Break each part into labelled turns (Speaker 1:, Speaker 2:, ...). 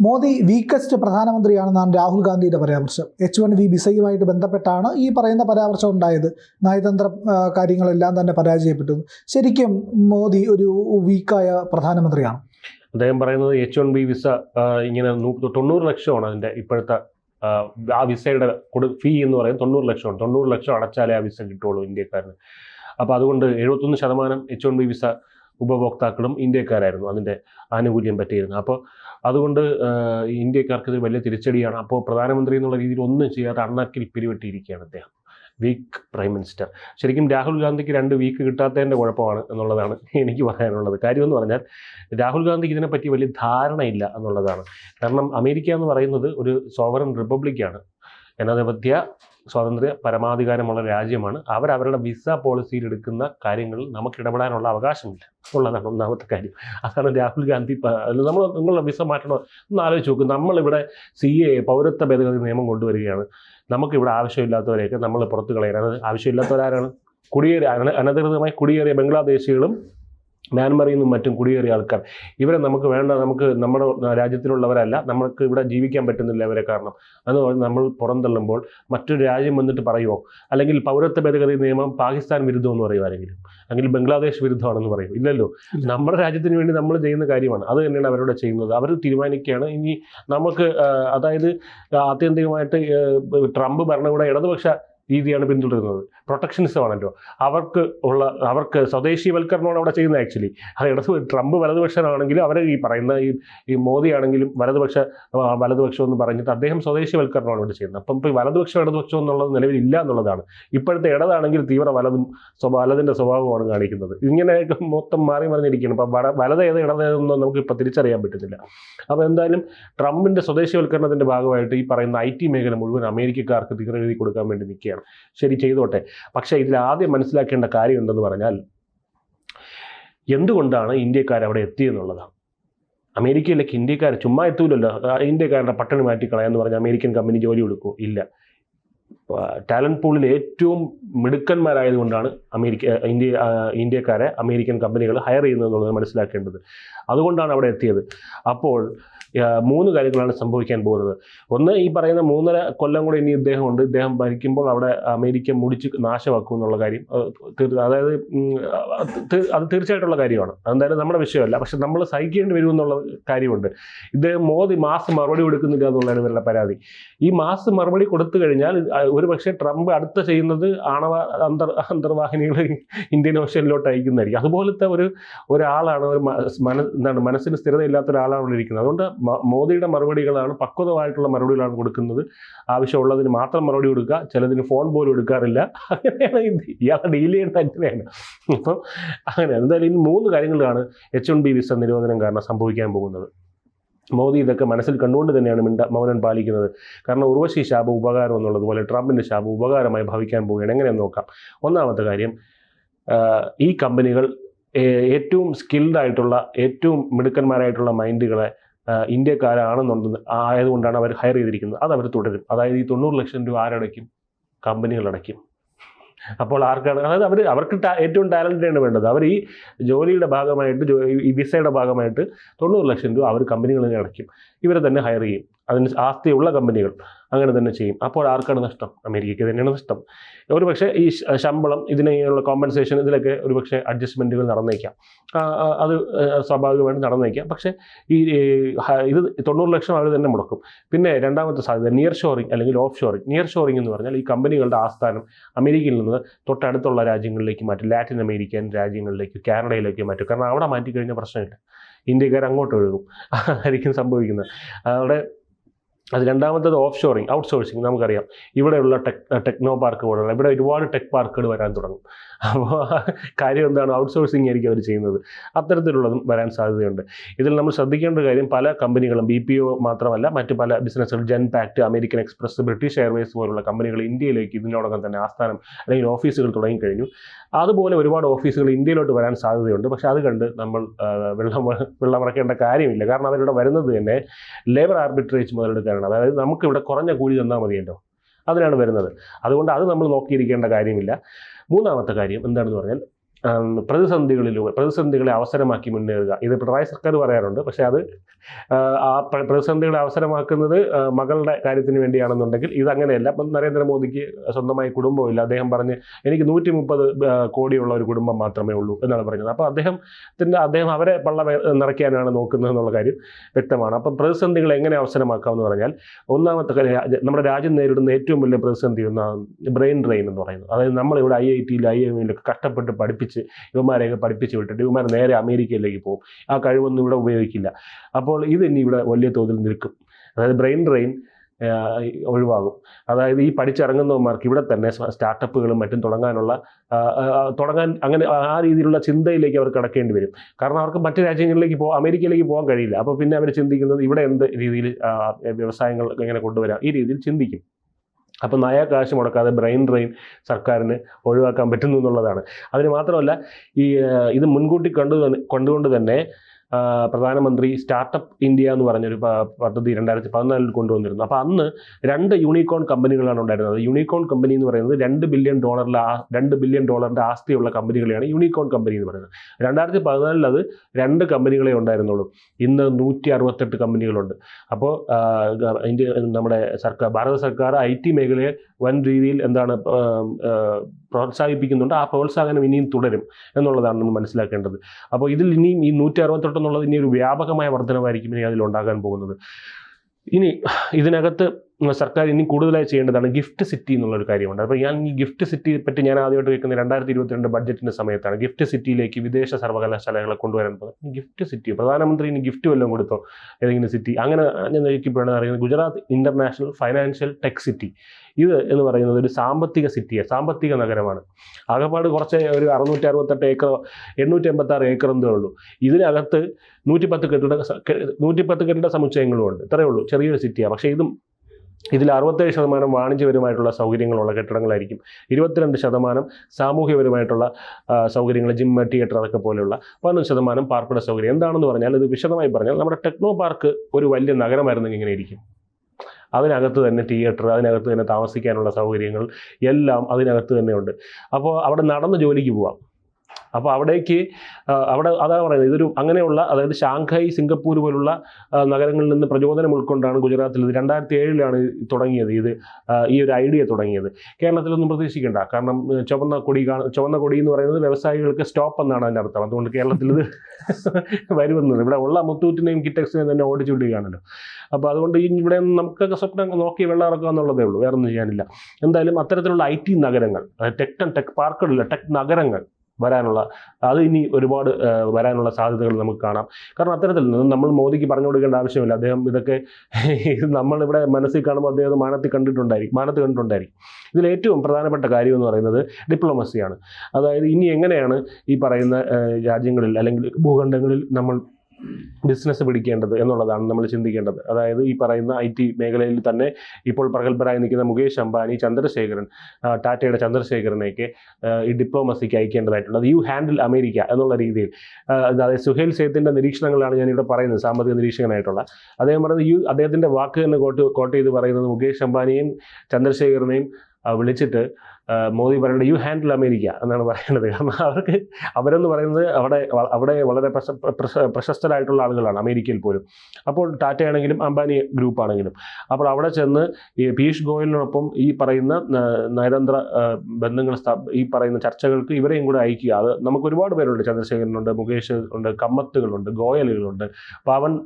Speaker 1: Modi weakest പ്രധാനമന്ത്രിയാണെന്നാണ് Rahul ഗാന്ധിയുടെ പരാമർശം. H one V വിസയുമായിട്ട് ബന്ധപ്പെട്ടാണ് ഈ പറയുന്ന പരാമർശം ഉണ്ടായത്. നയതന്ത്ര കാര്യങ്ങളെല്ലാം തന്നെ പരാജയപ്പെട്ടു. ശരിക്കും മോദി ഒരു വീക്കായ പ്രധാനമന്ത്രിയാണ്.
Speaker 2: അദ്ദേഹം പറയുന്നത് എച്ച് വൺ ബി വിസ ഇങ്ങനെ തൊണ്ണൂറ് ലക്ഷമാണ് അതിന്റെ ഇപ്പോഴത്തെ ആ, ആ വിസയുടെ കൊടു ഫീ എന്ന് പറയുന്നത് തൊണ്ണൂറ് ലക്ഷമാണ്. തൊണ്ണൂറ് ലക്ഷം അടച്ചാലേ ആ വിസ കിട്ടുള്ളൂ ഇന്ത്യക്കാരന്. അപ്പോൾ അതുകൊണ്ട് എഴുപത്തൊന്ന് ശതമാനം എച്ച് വൺ ബി വിസ ഉപഭോക്താക്കളും ഇന്ത്യക്കാരായിരുന്നു. അതിന്റെ ആനുകൂല്യം പറ്റിയിരുന്നു. അപ്പോൾ അതുകൊണ്ട് ഇന്ത്യക്കാർക്ക് ഇത് വലിയ തിരിച്ചടിയാണ്. അപ്പോൾ പ്രധാനമന്ത്രി എന്നുള്ള രീതിയിൽ ഒന്നും ചെയ്യാതെ അണ്ണാക്കിൽ പിരിവെട്ടിയിരിക്കുകയാണ് അദ്ദേഹം. Weak prime minister. ശരിക്കും രാഹുൽ ഗാന്ധിക്ക് രണ്ട് വീക്ക് കിട്ടാത്തതിന്റെ കുഴപ്പമാണ് എന്നുള്ളതാണ് എനിക്ക് പറയാനുള്ളത്. കാര്യം എന്ന് പറഞ്ഞാൽ രാഹുൽ ഗാന്ധിക്ക് ഇതിനെപ്പറ്റി വലിയ ധാരണയില്ല എന്നുള്ളതാണ്. കാരണം അമേരിക്ക എന്ന് പറയുന്നത് ഒരു സോവറൻ റിപ്പബ്ലിക്കാണ്. ജനാധിപത്യ സ്വാതന്ത്ര്യ പരമാധികാരമുള്ള രാജ്യമാണ് അവരവരുടെ വിസ പോളിസിയിൽ എടുക്കുന്ന കാര്യങ്ങളിൽ നമുക്ക് ഇടപെടാനുള്ള അവകാശമില്ല. ഉള്ളതാണ് ഒന്നാമത്തെ കാര്യം. അതാണ് രാഹുൽ ഗാന്ധി നമ്മൾ നിങ്ങളുടെ വിസ മാറ്റണോ? ഒന്ന് ആലോചിച്ച് നോക്കും. നമ്മളിവിടെ സി എ പൗരത്വ ഭേദഗതി നിയമം കൊണ്ടുവരികയാണ്. നമുക്കിവിടെ ആവശ്യമില്ലാത്തവരെയൊക്കെ നമ്മൾ പുറത്ത് കളയാൻ അത് ആവശ്യമില്ലാത്തവരാരാണ്? കുടിയേറിയ അനധികൃതമായി കുടിയേറിയ ബംഗ്ലാദേശികളും മ്യാൻമറിൽ നിന്നും മറ്റും കുടിയേറിയ ആൾക്കാർ. ഇവരെ നമുക്ക് വേണ്ട നമുക്ക് നമ്മുടെ രാജ്യത്തിലുള്ളവരല്ല നമുക്ക് ഇവിടെ ജീവിക്കാൻ പറ്റുന്നില്ല ഇവരെ കാരണം. എന്ന് പറഞ്ഞ് നമ്മൾ പുറന്തള്ളുമ്പോൾ മറ്റൊരു രാജ്യം വന്നിട്ട് പറയുമോ അല്ലെങ്കിൽ പൗരത്വ ഭേദഗതി നിയമം പാകിസ്ഥാൻ വിരുദ്ധം എന്ന് പറയും ആരെങ്കിലും? അല്ലെങ്കിൽ ബംഗ്ലാദേശ് വിരുദ്ധമാണെന്ന് പറയും ഇല്ലല്ലോ. നമ്മുടെ രാജ്യത്തിന് വേണ്ടി നമ്മൾ ചെയ്യുന്ന കാര്യമാണ്. അത് തന്നെയാണ് അവരോട് ചെയ്യുന്നത്. അവർ തീരുമാനിക്കുകയാണ്. ഇനി നമുക്ക് അതായത് ആത്യന്തികമായിട്ട് ട്രംപ് ഭരണകൂട ഇടതുപക്ഷ രീതിയാണ് പിന്തുടരുന്നത്. പ്രൊട്ടക്ഷനിസം ആണല്ലോ. അവർക്ക് ഉള്ള അവർക്ക് സ്വദേശീവൽക്കരണമാണ് അവിടെ ചെയ്യുന്നത് ആക്ച്വലി അത് ഇടതു ട്രംപ് വലതുപക്ഷനാണെങ്കിലും അവർ ഈ പറയുന്ന ഈ ഈ മോദി ആണെങ്കിലും വലതുപക്ഷ വലതുപക്ഷം എന്ന് പറഞ്ഞിട്ട് അദ്ദേഹം സ്വദേശീവൽക്കരണമാണ് ഇവിടെ ചെയ്യുന്നത്. അപ്പം ഇപ്പോൾ വലതുപക്ഷം ഇടതുപക്ഷം എന്നുള്ളത് നിലവിലില്ല എന്നുള്ളതാണ്. ഇപ്പോഴത്തെ ഇടതാണെങ്കിൽ തീവ്ര വലതും വലതിന്റെ സ്വഭാവമാണ് കാണിക്കുന്നത്. ഇങ്ങനെയൊക്കെ മൊത്തം മാറി മറിഞ്ഞിരിക്കുകയാണ്. അപ്പം വട വലത് ഏത് ഇടത് ഏതെന്നൊന്നും നമുക്ക് ഇപ്പോൾ തിരിച്ചറിയാൻ പറ്റുന്നില്ല. അപ്പോൾ എന്തായാലും ട്രംപിന്റെ സ്വദേശീവൽക്കരണത്തിന്റെ ഭാഗമായിട്ട് ഈ പറയുന്ന ഐ ടി മേഖല മുഴുവൻ അമേരിക്കക്കാർക്ക് തീവ്രഗതി കൊടുക്കാൻ വേണ്ടി നിൽക്കുകയാണ്. ശരി ചെയ്തോട്ടെ. പക്ഷേ ഇതിൽ ആദ്യം മനസ്സിലാക്കേണ്ട കാര്യം എന്തെന്ന് പറഞ്ഞാൽ എന്തുകൊണ്ടാണ് ഇന്ത്യക്കാർ അവിടെ എത്തിയെന്നുള്ളതാണ് അമേരിക്കയിലേക്ക് ഇന്ത്യക്കാർ ചുമ്മാ എത്തൂലല്ലോ. ഇന്ത്യക്കാരുടെ പട്ടണി മാറ്റിക്കളയാന്ന് പറഞ്ഞാൽ അമേരിക്കൻ കമ്പനി ജോലി കൊടുക്കുമോ ഇല്ല. ടാലന്റ് പൂളിൽ ഏറ്റവും മിടുക്കന്മാരായതുകൊണ്ടാണ് അമേരിക്ക ഇന്ത്യ ഇന്ത്യക്കാരെ അമേരിക്കൻ കമ്പനികൾ ഹയർ ചെയ്യുന്നത് എന്നുള്ളത് മനസ്സിലാക്കേണ്ടത്. അതുകൊണ്ടാണ് അവിടെ എത്തിയത്. അപ്പോൾ മൂന്ന് കാര്യങ്ങളാണ് സംഭവിക്കാൻ പോകുന്നത്. ഒന്ന് ഈ പറയുന്ന മൂന്നര കൊല്ലം കൂടെ ഇനി ഇദ്ദേഹമുണ്ട്. ഇദ്ദേഹം ഭരിക്കുമ്പോൾ അവിടെ അമേരിക്ക മുടിച്ച് നാശമാക്കും എന്നുള്ള കാര്യം അതായത് അത് തീർച്ചയായിട്ടുള്ള കാര്യമാണ്. അതെന്തായാലും നമ്മുടെ വിഷയമല്ല. പക്ഷെ നമ്മൾ സഹിക്കേണ്ടി വരും എന്നുള്ള കാര്യമുണ്ട്. ഇദ്ദേഹം മോദി മാസ് മറുപടി കൊടുക്കുന്നില്ല എന്നുള്ളതാണ് ഇവരുടെ പരാതി. ഈ മാസ് മറുപടി കൊടുത്തു കഴിഞ്ഞാൽ ഒരു പക്ഷേ ട്രംപ് അടുത്ത ചെയ്യുന്നത് ആണവ അന്തർ അന്തർവാഹിനികൾ ഇന്ത്യൻ ഓഷ്യനിലോട്ട് അയക്കുന്നതായിരിക്കും. അതുപോലത്തെ ഒരു ഒരാളാണ് ഒരു മന എന്താണ് മനസ്സിന് സ്ഥിരതയില്ലാത്ത ഒരാളാണ് ഇവിടെ ഇരിക്കുന്നത് അതുകൊണ്ട് മോദിയുടെ മറുപടികളാണ് പക്വതമായിട്ടുള്ള മറുപടികളാണ് കൊടുക്കുന്നത്. ആവശ്യമുള്ളതിന് മാത്രം മറുപടി കൊടുക്കുക. ചിലതിന് ഫോൺ പോലും എടുക്കാറില്ല. അങ്ങനെയാണ് ഇയാളെ ഡീൽ ചെയ്യുന്നത് അങ്ങനെയാണ്. അപ്പം അങ്ങനെ. എന്തായാലും ഇനി മൂന്ന് കാര്യങ്ങളാണ് എച്ച് വൺ ബി വിസ നിരോധനം കാരണം സംഭവിക്കാൻ പോകുന്നത്. മോദി ഇതൊക്കെ മനസ്സിൽ കണ്ടുകൊണ്ട് തന്നെയാണ് മിണ്ട മൗനം പാലിക്കുന്നത്. കാരണം ഉർവശി ശാപം ഉപകാരം എന്നുള്ളതുപോലെ ട്രംപിന്റെ ശാപം ഉപകാരമായി ഭവിക്കാൻ പോവുകയാണ്. എങ്ങനെ നോക്കാം. ഒന്നാമത്തെ കാര്യം ഈ കമ്പനികൾ ഏറ്റവും സ്കിൽഡ് ആയിട്ടുള്ള ഏറ്റവും മിടുക്കന്മാരായിട്ടുള്ള മൈൻഡുകളെ ഇന്ത്യക്കാരാണെന്നുണ്ടെന്ന് ആയതുകൊണ്ടാണ് അവർ ഹയർ ചെയ്തിരിക്കുന്നത്. അത് അവർ തുടരും. അതായത് ഈ തൊണ്ണൂറ് ലക്ഷം രൂപ ആരടയ്ക്കും? കമ്പനികൾ അടയ്ക്കും അപ്പോൾ ആർക്കാണ് അതായത് അവർ അവർക്ക് ഏറ്റവും ടാലന്റാണ് വേണ്ടത്. അവർ ഈ ജോലിയുടെ ഭാഗമായിട്ട് ഈ വിസയുടെ ഭാഗമായിട്ട് തൊണ്ണൂറ് ലക്ഷം രൂപ അവർ കമ്പനികളിൽ അടയ്ക്കും. ഇവരെ തന്നെ ഹയർ ചെയ്യും. അതിന് ആസ്തിയുള്ള കമ്പനികൾ അങ്ങനെ തന്നെ ചെയ്യും. അപ്പോൾ ആർക്കാണ് നഷ്ടം? അമേരിക്കയ്ക്ക് തന്നെയാണ് നഷ്ടം. ഒരു പക്ഷേ ഈ ശമ്പളം ഇതിനുള്ള കോമ്പൻസേഷൻ ഇതിലൊക്കെ ഒരു പക്ഷേ അഡ്ജസ്റ്റ്മെന്റുകൾ നടന്നേക്കാം. അത് സ്വാഭാവികമായിട്ട് നടന്നേക്കാം. പക്ഷേ ഈ ഇത് തൊണ്ണൂറ് ലക്ഷം അവർ തന്നെ മുടക്കും. പിന്നെ രണ്ടാമത്തെ സാധ്യത നിയർ ഷോറിംഗ് അല്ലെങ്കിൽ ഓഫ് ഷോറിംഗ് നിയർ ഷോറിംഗ് എന്ന് പറഞ്ഞാൽ ഈ കമ്പനികളുടെ ആസ്ഥാനം അമേരിക്കയിൽ നിന്ന് തൊട്ടടുത്തുള്ള രാജ്യങ്ങളിലേക്ക് മാറ്റും. ലാറ്റിൻ അമേരിക്കൻ രാജ്യങ്ങളിലേക്ക് കാനഡയിലേക്ക് മാറ്റും. കാരണം അവിടെ മാറ്റിക്കഴിഞ്ഞാൽ പ്രശ്നമില്ല. ഇന്ത്യക്കാർ അങ്ങോട്ട് ഒഴുകും. അതായിരിക്കും സംഭവിക്കുന്നത്. അവിടെ അത് രണ്ടാമത്തത് ഓഫ് ഷോറിങ് ഔട്ട് സോഴ്സിങ് നമുക്കറിയാം. ഇവിടെയുള്ള ടെക് ടെക്നോ പാർക്ക് പോലുള്ള ഇവിടെ ഒരുപാട് ടെക് പാർക്കുകൾ വരാൻ തുടങ്ങും. അപ്പോൾ കാര്യം എന്താണ്? ഔട്ട് സോഴ്സിങ് ആയിരിക്കും അവർ ചെയ്യുന്നത്. അത്തരത്തിലുള്ളതും വരാൻ സാധ്യതയുണ്ട്. ഇതിൽ നമ്മൾ ശ്രദ്ധിക്കേണ്ട കാര്യം പല കമ്പനികളും ബി പി ഒ മാത്രമല്ല മറ്റ് പല ബിസിനസ്സുകൾ Genpact American Express British Airways പോലുള്ള കമ്പനികൾ ഇന്ത്യയിലേക്ക് ഇതിനോടകം തന്നെ ആസ്ഥാനം അല്ലെങ്കിൽ ഓഫീസുകൾ തുടങ്ങിക്കഴിഞ്ഞു. അതുപോലെ ഒരുപാട് ഓഫീസുകൾ ഇന്ത്യയിലോട്ട് വരാൻ സാധ്യതയുണ്ട്. പക്ഷേ അത് കണ്ട് നമ്മൾ വെള്ളം വെള്ളമിറക്കേണ്ട കാര്യമില്ല. കാരണം അവരിവിടെ വരുന്നത് തന്നെ ലേബർ ആർബിട്രേജ് മുതലെടുക്കാനാണ് അതായത് നമുക്കിവിടെ കുറഞ്ഞ കൂലി തന്നാൽ മതിയല്ലോ. അതിനാണ് വരുന്നത്. അതുകൊണ്ട് അത് നമ്മൾ നോക്കിയിരിക്കേണ്ട കാര്യമില്ല. മൂന്നാമത്തെ കാര്യം എന്താണെന്ന് പറഞ്ഞാൽ പ്രതിസന്ധികളിലൂടെ പ്രതിസന്ധികളെ അവസരമാക്കി മുന്നേറുക. ഇത് പിണറായി സർക്കാർ പറയാറുണ്ട്. പക്ഷെ അത് ആ, പ്രതിസന്ധികളെ അവസരമാക്കുന്നത് മകളുടെ കാര്യത്തിന് വേണ്ടിയാണെന്നുണ്ടെങ്കിൽ ഇതങ്ങനെയല്ല. ഇപ്പം നരേന്ദ്രമോദിക്ക് സ്വന്തമായി കുടുംബമില്ല. അദ്ദേഹം പറഞ്ഞ് എനിക്ക് നൂറ്റി മുപ്പത് കോടിയുള്ള ഒരു കുടുംബം മാത്രമേ ഉള്ളൂ എന്നാണ് പറഞ്ഞത്. അപ്പോൾ അദ്ദേഹത്തിന്റെ അദ്ദേഹം അവരെ പള്ള നിറയ്ക്കാനാണ് നോക്കുന്നത് എന്നുള്ള കാര്യം വ്യക്തമാണ്. അപ്പം പ്രതിസന്ധികൾ എങ്ങനെ അവസരമാക്കാമെന്ന് പറഞ്ഞാൽ ഒന്നാമത്തെ കാര്യം നമ്മുടെ രാജ്യം നേരിടുന്ന ഏറ്റവും വലിയ പ്രതിസന്ധി ഒന്നാണ് ബ്രെയിൻ ഡ്രെയിൻ എന്ന് പറയുന്നത്. അതായത് നമ്മളിവിടെ ഐ ഐ ടിയിൽ ഐ എമ്മിലൊക്കെ കഷ്ടപ്പെട്ട് പഠിപ്പിച്ച് ഇവന്മാരെയൊക്കെ പഠിപ്പിച്ച് വിട്ടിട്ട് ഇവന്മാർ നേരെ അമേരിക്കയിലേക്ക് പോകും. ആ കഴിവൊന്നും ഇവിടെ ഉപയോഗിക്കില്ല. അപ്പോൾ ഇത് ഇനി ഇവിടെ വലിയ തോതിൽ നിൽക്കും. അതായത് ബ്രെയിൻ ഡ്രെയിൻ ഒഴിവാകും. അതായത് ഈ പഠിച്ചിറങ്ങുന്നവന്മാർക്ക് ഇവിടെ തന്നെ സ്റ്റാർട്ടപ്പുകളും മറ്റും തുടങ്ങാനുള്ള തുടങ്ങാൻ അങ്ങനെ ആ രീതിയിലുള്ള ചിന്തയിലേക്ക് അവർ കിടക്കേണ്ടി വരും. കാരണം അവർക്ക് മറ്റു രാജ്യങ്ങളിലേക്ക് പോ അമേരിക്കയിലേക്ക് പോകാൻ കഴിയില്ല. അപ്പോൾ പിന്നെ അവർ ചിന്തിക്കുന്നത് ഇവിടെ എന്ത് രീതിയിൽ വ്യവസായങ്ങൾ എങ്ങനെ കൊണ്ടുവരാം. ഈ രീതിയിൽ ചിന്തിക്കും. അപ്പോൾ നയ കാശ് മുടക്കാതെ ബ്രെയിൻ ഡ്രെയിൻ സർക്കാരിന് ഒഴിവാക്കാൻ പറ്റുന്നു എന്നുള്ളതാണ്. അതിന് മാത്രമല്ല ഈ ഇത് മുൻകൂട്ടി കണ്ടു കൊണ്ടുകൊണ്ട് തന്നെ പ്രധാനമന്ത്രി സ്റ്റാർട്ടപ്പ് ഇന്ത്യ എന്ന് പറഞ്ഞൊരു പദ്ധതി രണ്ടായിരത്തി പതിനാലിൽ കൊണ്ടുവന്നിരുന്നു. അപ്പോൾ അന്ന് രണ്ട് യൂണിക്കോൺ കമ്പനികളാണ് ഉണ്ടായിരുന്നത്. യൂണിക്കോൺ കമ്പനി എന്ന് പറയുന്നത് രണ്ട് ബില്യൺ ഡോളറിലെ രണ്ട് ബില്യൺ ഡോളറിന്റെ ആസ്തിയുള്ള കമ്പനികളെയാണ് യൂണിക്കോൺ കമ്പനി എന്ന് പറയുന്നത്. രണ്ടായിരത്തി പതിനാലിൽ അത് രണ്ട് കമ്പനികളെ ഉണ്ടായിരുന്നുള്ളൂ. ഇന്ന് നൂറ്റി അറുപത്തെട്ട് കമ്പനികളുണ്ട് അപ്പോൾ ഇന്ത്യ നമ്മുടെ സർക്കാർ ഭാരത സർക്കാർ ഐ ടി മേഖലയെ വൻ രീതിയിൽ എന്താണ് പ്രോത്സാഹിപ്പിക്കുന്നുണ്ട്. ആ പ്രോത്സാഹനം ഇനിയും തുടരും എന്നുള്ളതാണ് നമ്മൾ മനസ്സിലാക്കേണ്ടത്. അപ്പോൾ ഇതിൽ ഇനിയും ഈ നൂറ്റി അറുപത്തെട്ട് എന്നുള്ളത് ഇനി ഒരു വ്യാപകമായ വർധനമായിരിക്കും ഇനി അതിലുണ്ടാകാൻ പോകുന്നത്. ഇനി ഇതിനകത്ത് സർക്കാർ ഇനി കൂടുതലായി ചെയ്യേണ്ടതാണ് ഗിഫ്റ്റ് സിറ്റി എന്നുള്ളൊരു കാര്യമുണ്ട്. അപ്പോൾ ഞാൻ ഈ ഗിഫ്റ്റ് സിറ്റിയെ പറ്റി ഞാൻ ആദ്യമായിട്ട് കേൾക്കുന്ന രണ്ടായിരത്തി ഇരുപത്തിരണ്ട് ബഡ്ജറ്റിന്റെ സമയത്താണ് ഗിഫ്റ്റ് സിറ്റിയിലേക്ക് വിദേശ സർവകലാശാലകളെ കൊണ്ടുവരാൻ ഗിഫ്റ്റ് സിറ്റി പ്രധാനമന്ത്രി ഇനി ഗിഫ്റ്റ് വല്ലതും കൊടുത്തോ? ഏതെങ്കിലും സിറ്റി. അങ്ങനെ ഞാൻ നോക്കിയപ്പോഴാണ് അറിയുന്നത് Gujarat international financial tech city. ഇത് എന്ന് പറയുന്നത് ഒരു സാമ്പത്തിക സിറ്റിയാണ് സാമ്പത്തിക നഗരമാണ്. ആകെപ്പാട് കുറച്ച് ഒരു അറുന്നൂറ്റി അറുപത്തെട്ട് ഏക്കർ എണ്ണൂറ്റി എൺപത്തി ആറ് ഏക്കർ എന്തേ ഉള്ളൂ. ഇതിനകത്ത് നൂറ്റിപ്പത്ത് കെട്ടിട നൂറ്റിപ്പത്ത് കെട്ടിട സമുച്ചയങ്ങളും ഉണ്ട്. ഇത്രയേ ഉള്ളൂ. ചെറിയൊരു സിറ്റിയാണ് പക്ഷേ ഇതും ഇതിൽ അറുപത്തേഴ് ശതമാനം വാണിജ്യപരമായിട്ടുള്ള സൗകര്യങ്ങളുള്ള കെട്ടിടങ്ങളായിരിക്കും. ഇരുപത്തിരണ്ട് ശതമാനം സാമൂഹ്യപരമായിട്ടുള്ള സൗകര്യങ്ങൾ ജിം തിയേറ്റർ അതൊക്കെ പോലെയുള്ള പതിനൊന്ന് ശതമാനം പാർപ്പിട സൗകര്യം. എന്താണെന്ന് പറഞ്ഞാൽ ഇത് വിശദമായി പറഞ്ഞാൽ നമ്മുടെ ടെക്നോ പാർക്ക് ഒരു വലിയ നഗരമായിരുന്നെങ്കിൽ ഇങ്ങനെ ഇരിക്കും. അതിനകത്ത് തന്നെ തിയേറ്റർ അതിനകത്ത് തന്നെ താമസിക്കാനുള്ള സൗകര്യങ്ങൾ എല്ലാം അതിനകത്ത് തന്നെയുണ്ട് അപ്പോൾ അവിടെ നടന്ന് ജോലിക്ക് പോവാം. അപ്പോൾ അവിടേക്ക് അവിടെ അതാണ് പറയുന്നത് ഇതൊരു അങ്ങനെയുള്ള അതായത് ഷാങ്ഹായ് സിംഗപ്പൂർ പോലുള്ള നഗരങ്ങളിൽ നിന്ന് പ്രചോദനം ഉൾക്കൊണ്ടാണ് ഗുജറാത്തിൽ ഇത്. രണ്ടായിരത്തി ഏഴിലാണ് തുടങ്ങിയത് ഇത് ഈ ഒരു ഐഡിയ തുടങ്ങിയത്. കേരളത്തിലൊന്നും പ്രതീക്ഷിക്കേണ്ട. കാരണം ചുവന്ന കൊടി ചുവന്ന കൊടി എന്ന് പറയുന്നത് വ്യവസായികൾക്ക് സ്റ്റോപ്പ് എന്നാണ് അതിന്റെ അർത്ഥം. അതുകൊണ്ട് കേരളത്തിൽ ഇത് വരുമെന്നത് ഇവിടെ ഉള്ള മുത്തൂറ്റിനെയും കിറ്റക്സിനെയും തന്നെ ഓടിച്ചുവിടുകയാണല്ലോ അപ്പോൾ അതുകൊണ്ട് ഇവിടെ നമുക്കൊക്കെ സ്വപ്നം നോക്കി വെള്ളം ഇറക്കുക എന്നുള്ളതേ ഉള്ളൂ. വേറൊന്നും ചെയ്യാനില്ല. എന്തായാലും അത്തരത്തിലുള്ള ഐ ടി നഗരങ്ങൾ ടെക് ആൻഡ് ടെക് പാർക്കുകളില്ല ടെക് നഗരങ്ങൾ വരാനുള്ള അത് ഇനി ഒരുപാട് വരാനുള്ള സാധ്യതകൾ നമുക്ക് കാണാം. കാരണം അത്തരത്തിൽ നമ്മൾ മോദിക്ക് പറഞ്ഞു കൊടുക്കേണ്ട ആവശ്യമില്ല. അദ്ദേഹം ഇതൊക്കെ ഇത് നമ്മളിവിടെ മനസ്സിൽ കാണുമ്പോൾ അദ്ദേഹം മാനത്തിൽ കണ്ടിട്ടുണ്ടായിരിക്കും മാനത്ത് കണ്ടിട്ടുണ്ടായിരിക്കും. ഇതിൽ ഏറ്റവും പ്രധാനപ്പെട്ട കാര്യം എന്ന് പറയുന്നത് ഡിപ്ലോമസിയാണ് അതായത് ഇനി എങ്ങനെയാണ് ഈ പറയുന്ന രാജ്യങ്ങളിൽ അല്ലെങ്കിൽ ഭൂഖണ്ഡങ്ങളിൽ നമ്മൾ ബിസിനസ് പിടിക്കേണ്ടത് എന്നുള്ളതാണ് നമ്മൾ ചിന്തിക്കേണ്ടത്. അതായത് ഈ പറയുന്ന ഐ ടി മേഖലയിൽ തന്നെ ഇപ്പോൾ പ്രഗത്ഭരായി നിൽക്കുന്ന മുകേഷ് അംബാനി ചന്ദ്രശേഖരൻ ടാറ്റയുടെ ചന്ദ്രശേഖരനെയൊക്കെ ഈ ഡിപ്ലോമസിക്ക് അയക്കേണ്ടതായിട്ടുള്ളത് യു ഹാൻഡിൽ അമേരിക്ക എന്നുള്ള രീതിയിൽ. അതായത് സുഹേൽ സേത്തിന്റെ നിരീക്ഷണങ്ങളാണ് ഞാനിവിടെ പറയുന്നത് സാമ്പത്തിക നിരീക്ഷകനായിട്ടുള്ള. അദ്ദേഹം പറയുന്നത് യു അദ്ദേഹത്തിന്റെ വാക്ക് തന്നെ കോട്ട് കോട്ട് ചെയ്ത് പറയുന്നത് മുകേഷ് അംബാനിയും ചന്ദ്രശേഖരനെയും വിളിച്ചിട്ട് മോദി പറയുന്നത് യു ഹാൻഡിൽ അമേരിക്ക എന്നാണ് പറയുന്നത്. കാരണം അവർക്ക് അവരെന്ന് പറയുന്നത് അവിടെ അവിടെ വളരെ പ്രശ പ്രശ- പ്രശസ്തരായിട്ടുള്ള ആളുകളാണ് അമേരിക്കയിൽ പോലും. അപ്പോൾ ടാറ്റയാണെങ്കിലും അംബാനി ഗ്രൂപ്പ് ആണെങ്കിലും. അപ്പോൾ അവിടെ ചെന്ന് ഈ പീയൂഷ് ഗോയലിനൊപ്പം ഈ പറയുന്ന നയതന്ത്ര ബന്ധങ്ങൾ ഈ പറയുന്ന ചർച്ചകൾക്ക് ഇവരെയും കൂടെ അയക്കുക. അത് നമുക്ക് ഒരുപാട് പേരുണ്ട്. ചന്ദ്രശേഖരനുണ്ട് മുകേഷ് ഉണ്ട് കമ്മത്തുകളുണ്ട് ഗോയലുകളുണ്ട്. പവൻ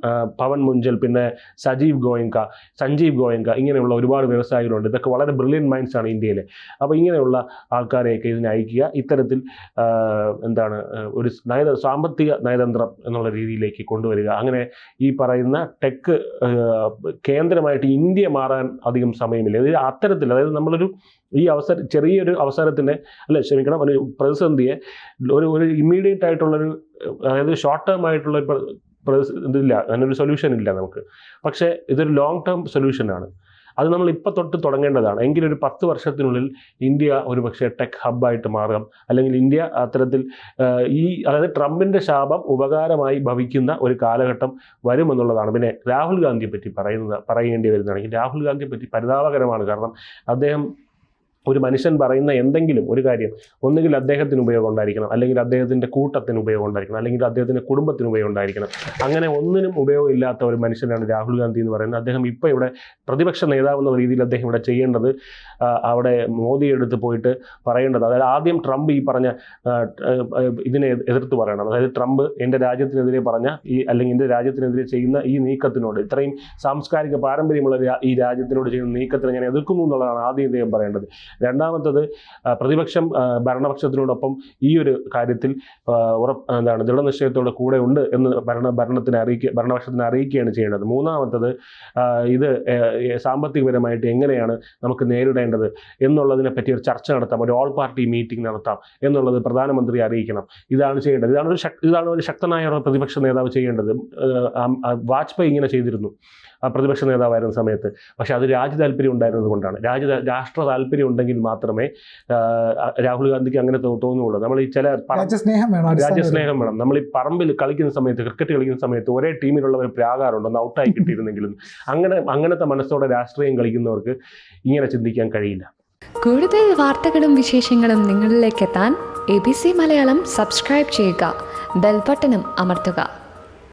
Speaker 2: പവൻ മുഞ്ചൽ പിന്നെ സജീവ് ഗോയങ്ക സഞ്ജീവ് ഗോയങ്ക ഇങ്ങനെയുള്ള ഒരുപാട് വ്യവസായികളുണ്ട്. ഇതൊക്കെ വളരെ ബ്രില്യൻ മൈൻഡ്സ് ആണ് ഇന്ത്യയിലെ. അപ്പോൾ ഇങ്ങനെയുള്ള ആൾക്കാരെയൊക്കെ ഇതിനെ അയക്കുക. ഇത്തരത്തിൽ എന്താണ് ഒരു നയ സാമ്പത്തിക നയതന്ത്രം എന്നുള്ള രീതിയിലേക്ക് കൊണ്ടുവരിക. അങ്ങനെ ഈ പറയുന്ന ടെക് കേന്ദ്രമായിട്ട് ഇന്ത്യ മാറാൻ അധികം സമയമില്ല. ഇത് അത്തരത്തിൽ അതായത് നമ്മളൊരു ഈ അവസര ചെറിയൊരു അവസരത്തിനെ അല്ല ക്ഷമിക്കണം ഒരു പ്രതിസന്ധിയെ ഒരു ഒരു ഇമ്മീഡിയറ്റ് ആയിട്ടുള്ളൊരു അതായത് ഷോർട്ട് ടേം ആയിട്ടുള്ള ഇതില്ല. അതിനൊരു സൊല്യൂഷൻ ഇല്ല നമുക്ക്. പക്ഷേ ഇതൊരു ലോങ് ടേം സൊല്യൂഷനാണ് അത് നമ്മൾ ഇപ്പോൾ തൊട്ട് തുടങ്ങേണ്ടതാണ്. എങ്കിലും ഒരു പത്ത് വർഷത്തിനുള്ളിൽ ഇന്ത്യ ഒരു പക്ഷേ ടെക് ഹബ്ബായിട്ട് മാറാം. അല്ലെങ്കിൽ ഇന്ത്യ അത്തരത്തിൽ ഈ അതായത് ട്രംപിന്റെ ശാപം ഉപകാരമായി ഭവിക്കുന്ന ഒരു കാലഘട്ടം വരുമെന്നുള്ളതാണ്. പിന്നെ രാഹുൽ ഗാന്ധിയെ പറ്റി പറയുന്നത് പറയേണ്ടി വരുന്നതാണെങ്കിൽ രാഹുൽ ഗാന്ധിയെ പറ്റി പരിതാപകരമാണ്. കാരണം അദ്ദേഹം ഒരു മനുഷ്യൻ പറയുന്ന എന്തെങ്കിലും ഒരു കാര്യം ഒന്നുകിൽ അദ്ദേഹത്തിന് ഉപയോഗം ഉണ്ടായിരിക്കണം അല്ലെങ്കിൽ അദ്ദേഹത്തിന്റെ കൂട്ടത്തിന് ഉപയോഗം ഉണ്ടായിരിക്കണം അല്ലെങ്കിൽ അദ്ദേഹത്തിന്റെ കുടുംബത്തിന് ഉപയോഗം ഉണ്ടായിരിക്കണം. അങ്ങനെ ഒന്നിനും ഉപയോഗമില്ലാത്ത ഒരു മനുഷ്യനാണ് രാഹുൽ ഗാന്ധി എന്ന് പറയുന്നത്. അദ്ദേഹം ഇപ്പോൾ ഇവിടെ പ്രതിപക്ഷ നേതാവ് എന്ന രീതിയിൽ അദ്ദേഹം ഇവിടെ ചെയ്യേണ്ടത് അവിടെ മോദി എടുത്ത് പോയിട്ട് പറയേണ്ടത്. അതായത് ആദ്യം ട്രംപ് ഈ പറഞ്ഞ ഇതിനെ എതിർത്ത് പറയണം. അതായത് ട്രംപ് എന്റെ രാജ്യത്തിനെതിരെ പറഞ്ഞ ഈ അല്ലെങ്കിൽ എന്റെ രാജ്യത്തിനെതിരെ ചെയ്യുന്ന ഈ നീക്കത്തിനോട് ഇത്രയും സാംസ്കാരിക പാരമ്പര്യമുള്ള ഈ രാജ്യത്തിനോട് ചെയ്യുന്ന നീക്കത്തിനെ ഞാൻ എതിർക്കുന്നു എന്നുള്ളതാണ് ആദ്യം ഇദ്ദേഹം പറയേണ്ടത്. രണ്ടാമത്തത് പ്രതിപക്ഷം ഭരണപക്ഷത്തിനോടൊപ്പം ഈ ഒരു കാര്യത്തിൽ ഉറപ്പ് എന്താണ് ദൃഢനിശ്ചയത്തോടെ കൂടെ ഉണ്ട് എന്ന് ഭരണ ഭരണത്തിനെ അറിയിക്കുക ഭരണപക്ഷത്തിനെ അറിയിക്കുകയാണ് ചെയ്യേണ്ടത്. മൂന്നാമത്തത് ഇത് സാമ്പത്തികപരമായിട്ട് എങ്ങനെയാണ് നമുക്ക് നേരിടേണ്ടത് എന്നുള്ളതിനെ പറ്റി ഒരു ചർച്ച നടത്താം ഒരു ഓൾ പാർട്ടി മീറ്റിംഗ് നടത്താം എന്നുള്ളത് പ്രധാനമന്ത്രി അറിയിക്കണം. ഇതാണ് ചെയ്യേണ്ടത്. ഇതാണ് ഒരു ഇതാണ് ഒരു ശക്തനായ പ്രതിപക്ഷ നേതാവ് ചെയ്യേണ്ടത്. വാജ്പേയി ഇങ്ങനെ ചെയ്തിരുന്നു പ്രതിപക്ഷ നേതാവായിരുന്ന സമയത്ത്. പക്ഷേ അത് രാജ്യ താല്പര്യം ഉണ്ടായിരുന്നത് കൊണ്ടാണ്. രാജ്യ രാഷ്ട്ര താല്പര്യം മാത്രമേ രാഹുൽ ഗാന്ധിക്ക് അങ്ങനെ തോന്നുള്ളൂ. തോന്നുകയുള്ളൂ നമ്മൾ ഈ ചില
Speaker 1: രാജ്യസ്നേഹം വേണം
Speaker 2: രാജ്യസ്നേഹം വേണം. നമ്മൾ ഈ പറമ്പിൽ കളിക്കുന്ന സമയത്ത് ക്രിക്കറ്റ് കളിക്കുന്ന സമയത്ത് ഒരേ ടീമിലുള്ളവർ പ്രാകാറുണ്ട് ഒന്ന് ഔട്ടായി കിട്ടിയിരുന്നെങ്കിലും അങ്ങനെ അങ്ങനത്തെ മനസ്സോടെ രാഷ്ട്രീയം കളിക്കുന്നവർക്ക് ഇങ്ങനെ ചിന്തിക്കാൻ കഴിയില്ല.
Speaker 3: കൂടുതൽ വാർത്തകളും വിശേഷങ്ങളും നിങ്ങളിലേക്ക് എത്താൻ A B C Malayalam subscribe ചെയ്യുക. ബെൽബട്ടനും അമർത്തുക.